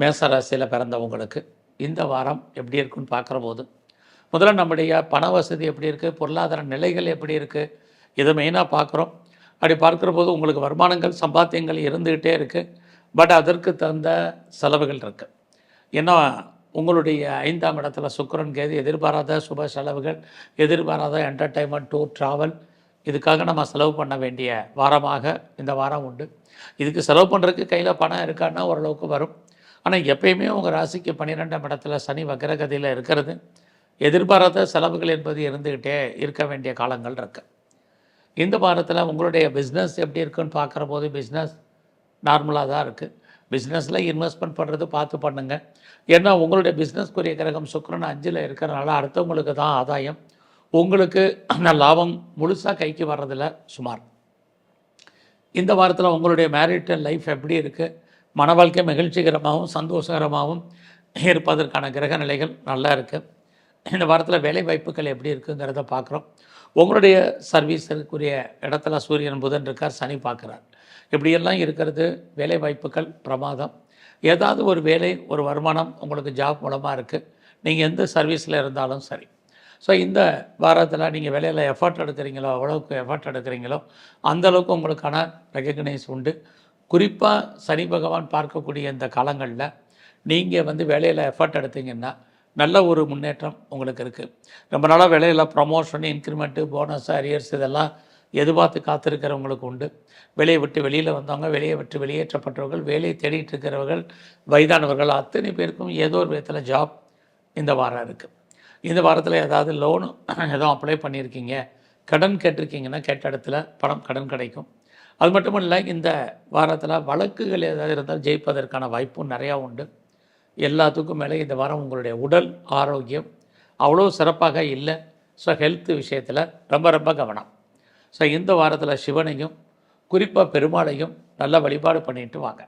மேசராசியில் பிறந்தவங்களுக்கு இந்த வாரம் எப்படி இருக்குன்னு பார்க்குற போது முதல்ல நம்முடைய பண வசதி எப்படி இருக்குது பொருளாதார நிலைகள் எப்படி இருக்குது இதை மெயினாக பார்க்குறோம். அப்படி பார்க்குற போது உங்களுக்கு வருமானங்கள் சம்பாத்தியங்கள் இருந்துக்கிட்டே இருக்குது பட் அதற்கு தகுந்த செலவுகள் இருக்குது ஏன்னா உங்களுடைய ஐந்தாம் இடத்துல சுக்கரன் கேது எதிர்பாராத சுப செலவுகள் எதிர்பாராத என்டர்டைன்மெண்ட் டூர் ட்ராவல் இதுக்காக நம்ம செலவு பண்ண வேண்டிய வாரமாக இந்த வாரம் உண்டு. இதுக்கு செலவு பண்ணுறதுக்கு கையில் பணம் இருக்கான்னா ஓரளவுக்கு வரும். ஆனால் எப்பயுமே உங்கள் ராசிக்கு பன்னிரெண்டாம் இடத்துல சனி வக்கரகதியில் இருக்கிறது. எதிர்பாராத செலவுகள் என்பது இருந்துக்கிட்டே இருக்க வேண்டிய காலங்கள் இருக்கு. இந்த வாரத்தில் உங்களுடைய பிஸ்னஸ் எப்படி இருக்குன்னு பார்க்குற போது பிஸ்னஸ் நார்மலாக தான் இருக்குது பிஸ்னஸில் இன்வெஸ்ட்மெண்ட் பண்ணுறது பார்த்து பண்ணுங்கள் ஏன்னா உங்களுடைய பிஸ்னஸ்க்குரிய கிரகம் சுக்கரன் அஞ்சில் இருக்கிறனால அடுத்தவங்களுக்கு தான் ஆதாயம். உங்களுக்கு அந்த லாபம் முழுசாக கைக்கு வர்றதில்ல சுமார். இந்த வாரத்தில் உங்களுடைய மேரிட்டல் லைஃப் எப்படி இருக்குது மன வாழ்க்கை மகிழ்ச்சிகரமாகவும் சந்தோஷகரமாகவும் இருப்பதற்கான கிரக நிலைகள் நல்லா இருக்குது இந்த வாரத்தில் வேலை வாய்ப்புகள் எப்படி இருக்குங்கிறத பார்க்குறோம் உங்களுடைய சர்வீஸுக்குரிய இடத்துல சூரியன் புதன் இருக்கார் சனி பார்க்குறார் இப்படியெல்லாம் இருக்கிறது வேலை வாய்ப்புகள் பிரமாதம். ஏதாவது ஒரு வேலை ஒரு வருமானம் உங்களுக்கு ஜாப் மூலமாக இருக்குது நீங்கள் எந்த சர்வீஸில் இருந்தாலும் சரி. ஸோ இந்த வாரத்தில் நீங்கள் வேலையில் எஃபர்ட் எடுக்கிறீங்களோ அவ்வளோக்கு எஃபர்ட் எடுக்கிறீங்களோ அந்தளவுக்கு உங்களுக்கான ரெக்கக்னைஸ் உண்டு. குறிப்பாக சனி பகவான் பார்க்கக்கூடிய இந்த காலங்களில் நீங்கள் வந்து வேலையில் எஃபர்ட் எடுத்தீங்கன்னா நல்ல ஒரு முன்னேற்றம் உங்களுக்கு இருக்குது ரொம்ப நாளாக வேலையில் ப்ரமோஷன் இன்க்ரிமெண்ட்டு போனஸ் அரியர்ஸ் இதெல்லாம் எதிர்பார்த்து காத்திருக்கிறவங்களுக்கு உண்டு. வெளியை விட்டு வெளியில் வந்தவங்க வெளியே விட்டு வெளியேற்றப்பட்டவர்கள் வேலையை தேடிட்டு இருக்கிறவர்கள் வயதானவர்கள் அத்தனை பேருக்கும் ஏதோ ஒரு விதத்தில் ஜாப் இந்த வாரம் இருக்குது இந்த வாரத்தில் ஏதாவது லோனு எதுவும் அப்ளை பண்ணியிருக்கீங்க. கடன் கேட்டிருக்கீங்கன்னா கேட்ட இடத்துல பணம் கடன் கிடைக்கும். அது மட்டும் இல்லை இந்த வாரத்தில் வழக்குகள் ஏதாவது இருந்தால் ஜெயிப்பதற்கான வாய்ப்பும் நிறையா உண்டு. எல்லாத்துக்கும் மேலே இந்த வாரம் உங்களுடைய உடல் ஆரோக்கியம் அவ்வளோ சிறப்பாக இல்லை. ஸோ ஹெல்த் விஷயத்தில் ரொம்ப ரொம்ப கவனம். ஸோ இந்த வாரத்தில் சிவனையும் குறிப்பாக பெருமாளையும் நல்ல வழிபாடு பண்ணிட்டு வாங்க.